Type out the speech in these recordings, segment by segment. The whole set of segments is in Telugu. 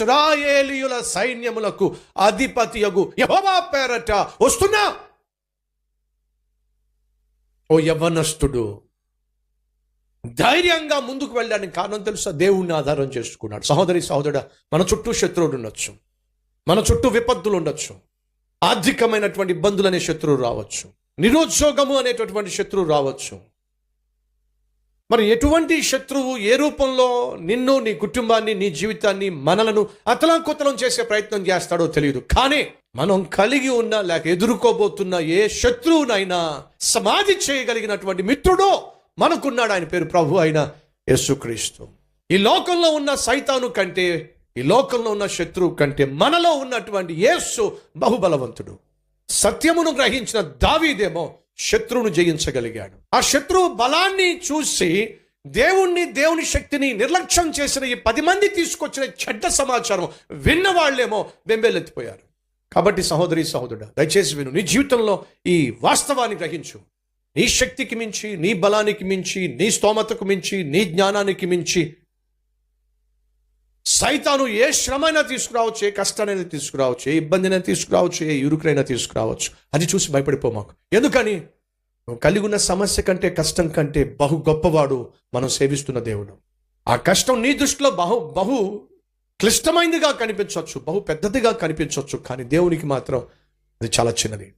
ఇస్రాయేలీయుల సైన్యములకు అధిపతియగు యహోవా పేరట వస్తున్నా. ఓ యవ్వనస్తుడు ధైర్యంగా ముందుకు వెళ్ళడానికి కారణం తెలుసా? దేవుణ్ణి ఆధారం చేసుకున్నాడు. సహోదరి సహోదరుడ మన చుట్టూ శత్రువుడు ఉండొచ్చు. మన చుట్టూ విపత్తులు ఉండొచ్చు. ఆర్థికమైనటువంటి ఇబ్బందులు అనే శత్రువు రావచ్చు. నిరుద్యోగము అనేటటువంటి శత్రువు రావచ్చు. మరి ఎటువంటి శత్రువు ఏ రూపంలో నిన్ను నీ కుటుంబాన్ని నీ జీవితాన్ని మనలను అతలాంకుతలం చేసే ప్రయత్నం చేస్తాడో తెలియదు. కానీ మనం కలిగి ఉన్న లేక ఎదుర్కోబోతున్న ఏ శత్రువునైనా సమాధి చేయగలిగినటువంటి మిత్రుడో మనకున్నాడు ఆయన పేరు ప్రభు అయిన యేసుక్రీస్తు. ఈ లోకంలో ఉన్న సైతాను కంటే ఈ లోకంలో ఉన్న శత్రువు కంటే మనలో ఉన్నటువంటి యేసు బహుబలవంతుడు. సత్యమును గ్రహించిన దావీదేమో శత్రువును జయించగలిగాడు. ఆ శత్రువు బలాన్ని చూసి దేవుణ్ణి దేవుని శక్తిని నిర్లక్ష్యం చేసిన ఈ పది మంది తీసుకొచ్చిన చెడ్డ సమాచారం విన్న వాళ్ళేమో బెంబేలెత్తిపోయారు కాబట్టి సహోదరి సహోదరుడు దయచేసి విను నీ జీవితంలో ఈ వాస్తవాన్ని గ్రహించు. నీ శక్తికి మించి నీ బలానికి మించి నీ స్తోమతకు మించి నీ జ్ఞానానికి మించి సైతాను ఏ శ్రమైనా తీసుకురావచ్చు ఏ కష్టానైనా తీసుకురావచ్చు ఏ ఇబ్బందినైనా తీసుకురావచ్చు ఏ ఇరుకునైనా తీసుకురావచ్చు. అది చూసి భయపడిపో మాకు. ఎందుకని? కలిగి ఉన్న సమస్య కంటే కష్టం కంటే బహు గొప్పవాడు మనం సేవిస్తున్న దేవుడు. ఆ కష్టం నీ దృష్టిలో బహు బహు క్లిష్టమైనదిగా కనిపించవచ్చు బహు పెద్దదిగా కనిపించవచ్చు కానీ దేవునికి మాత్రం అది చాలా చిన్నది.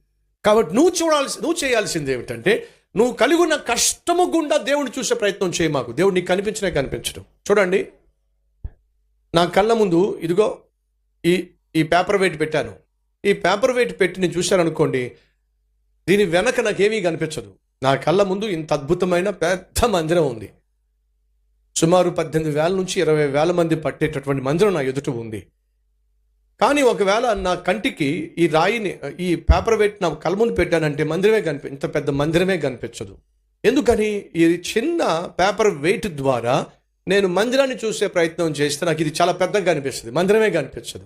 కాబట్టి నువ్వు చూడాల్సి నువ్వు చేయాల్సింది ఏమిటంటే నువ్వు కలిగి ఉన్న కష్టము గుండా దేవుని చూసే ప్రయత్నం చేయ మాకు. దేవుడు నీకు కనిపించడం. చూడండి. నా కళ్ళ ముందు ఇదిగో ఈ ఈ పేపర్ వెయిట్ పెట్టాను. ఈ పేపర్ వెయిట్ పెట్టి నేను చూశాననుకోండి దీని వెనక నాకేమీ కనిపించదు. నా కళ్ళ ముందు ఇంత అద్భుతమైన పెద్ద మందిరం ఉంది. సుమారు పద్దెనిమిది వేల నుంచి ఇరవై వేల మంది పట్టేటటువంటి మందిరం నా ఎదుట ఉంది. కానీ ఒకవేళ నా కంటికి ఈ రాయిని ఈ పేపర్ వెయిట్ నా కళ్ళ ముందు పెట్టానంటే మందిరమే కనిపి ఇంత పెద్ద మందిరమే కనిపించదు. ఎందుకని? ఈ చిన్న పేపర్ వెయిట్ ద్వారా నేను మందిరాన్ని చూసే ప్రయత్నం చేస్తే నాకు ఇది చాలా పెద్దగా కనిపిస్తుంది మందిరమే కనిపించదు.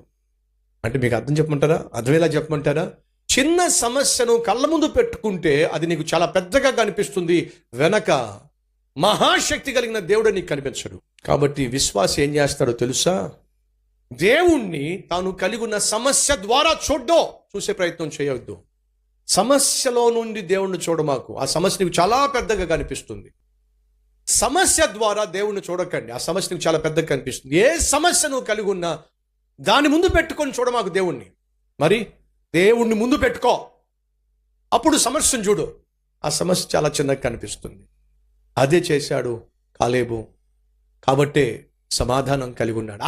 అంటే మీకు అర్థం చెప్పమంటారా? అర్థమేలా చెప్పమంటారా? చిన్న సమస్యను కళ్ళ ముందు పెట్టుకుంటే అది నీకు చాలా పెద్దగా కనిపిస్తుంది. వెనక మహాశక్తి కలిగిన దేవుడు నీకు కనిపించడు. కాబట్టి విశ్వాస ఏం చేస్తాడో తెలుసా? దేవుణ్ణి తాను కలిగి ఉన్న సమస్య ద్వారా చూడ్డో చూసే ప్రయత్నం చేయవద్దు సమస్యలో నుండి దేవుణ్ణి చూడమాకు ఆ సమస్య నీకు చాలా పెద్దగా కనిపిస్తుంది. సమస్య ద్వారా దేవుణ్ణి చూడకండి. ఆ సమస్య నీకు చాలా పెద్దగా కనిపిస్తుంది. ఏ సమస్య నువ్వు కలిగి ఉన్నా దాని ముందు పెట్టుకొని చూడమాకు దేవుణ్ణి. మరి దేవుణ్ణి ముందు పెట్టుకో. అప్పుడు సమస్యను చూడు. ఆ సమస్య చాలా చిన్నగా కనిపిస్తుంది. అదే చేశాడు కాలేబు. కాబట్టే సమాధానం కలిగి ఉన్నాడు.